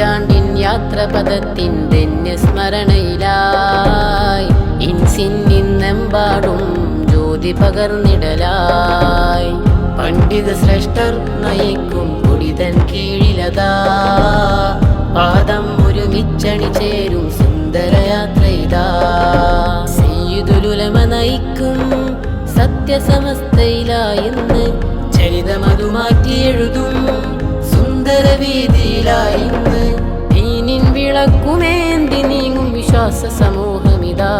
നൂറ്റാണ്ടിൻ യാത്ര പദത്തിൻ ധന്യ സ്മരണയിലായി. ഇൻസിൻ നിന്നെമ്പാടും ജ്യോതി പകർന്നിടലായി. പണ്ഡിത ശ്രേഷ്ഠർ നയിക്കും കുടിതൻ കീഴിലതാ. പാദം ഒരുമിച്ചണി ചേരും സുന്ദരയാത്ര ഇതാ സയ്യിദുലുലമ നയിക്കും സത്യസമസ്തയിലായിന്ന് ചരിതമതു മാറ്റി എഴുതും സുന്ദര വീതിയിലായിന്ന് ദീനിൻ വിളക്കുമേന്തി നീങ്ങും വിശ്വാസ സമൂഹമിതാ.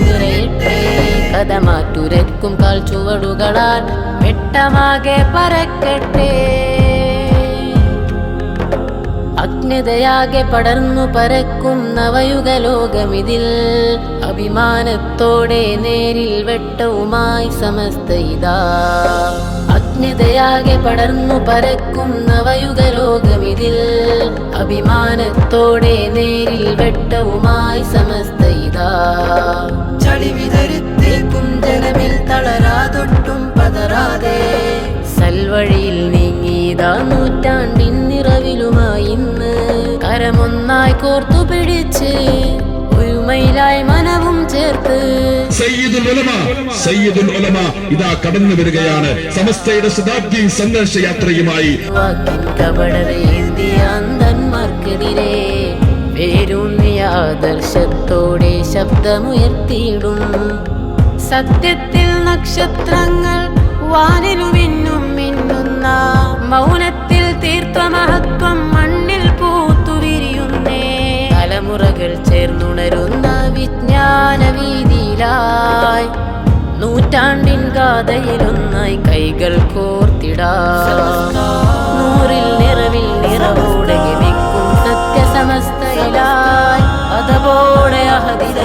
നിറയട്ടെ. കഥമാറ്റുരക്കും കാൽ ചുവടുകളാൽ വെട്ടമാകെ പരക്കട്ടെ. അജ്ഞതയാകെ പടർന്നു പരക്കും നവയുഗ ലോകമിതിൽ അഭിമാനത്തോടെ നേരിൽ വെട്ടവുമായി സമസ്ത ഇതാ. അജ്ഞതയാകെ പടർന്നു പരക്കും നവയുഗ ലോകമിതിൽ അഭിമാനത്തോടെ നേരിൽ വെട്ടവുമായി സമസ്ത ഇതാ. ചളിവിതരുത്തേക്കും ജനമിൽ തളരാതൊട്ടും പതരാതെ സൽവഴിയിൽ നീങ്ങിയതാ നൂറ്റാണ്ടിൻ നിറവിലുമായി ഇന്ന്. കരമൊന്നായി കോർത്തു പിടിച്ച് ചേർത്ത്. ഇതാ കടന്നു വരികയാണ്. സമസ്തയുടെ ശതാബ്ദി സന്ദേശ യാത്രയുമായി അന്ധന്മാർക്കെതിരെ വേരൂന്നിയ ആദർശത്തോടെ ശബ്ദമുയർത്തിയിടും. സത്യത്തിൽ നക്ഷത്രങ്ങൾ വാനിലു മിന്നും മിന്നുന്ന മൗനത്തിൽ തലമുറകൾ ചേർന്നുണരുന്ന വിജ്ഞാന വീതിയിലായി നൂറ്റാണ്ടിൻ ഗാഥയിലൊന്നായി കൈകൾ കോർത്തിടാ. നൂറിൽ നിറവിൽ നിറവോടെ ഗമിക്കും സത്യസമസ്തയിലായി. അതപോടെ അഹതിര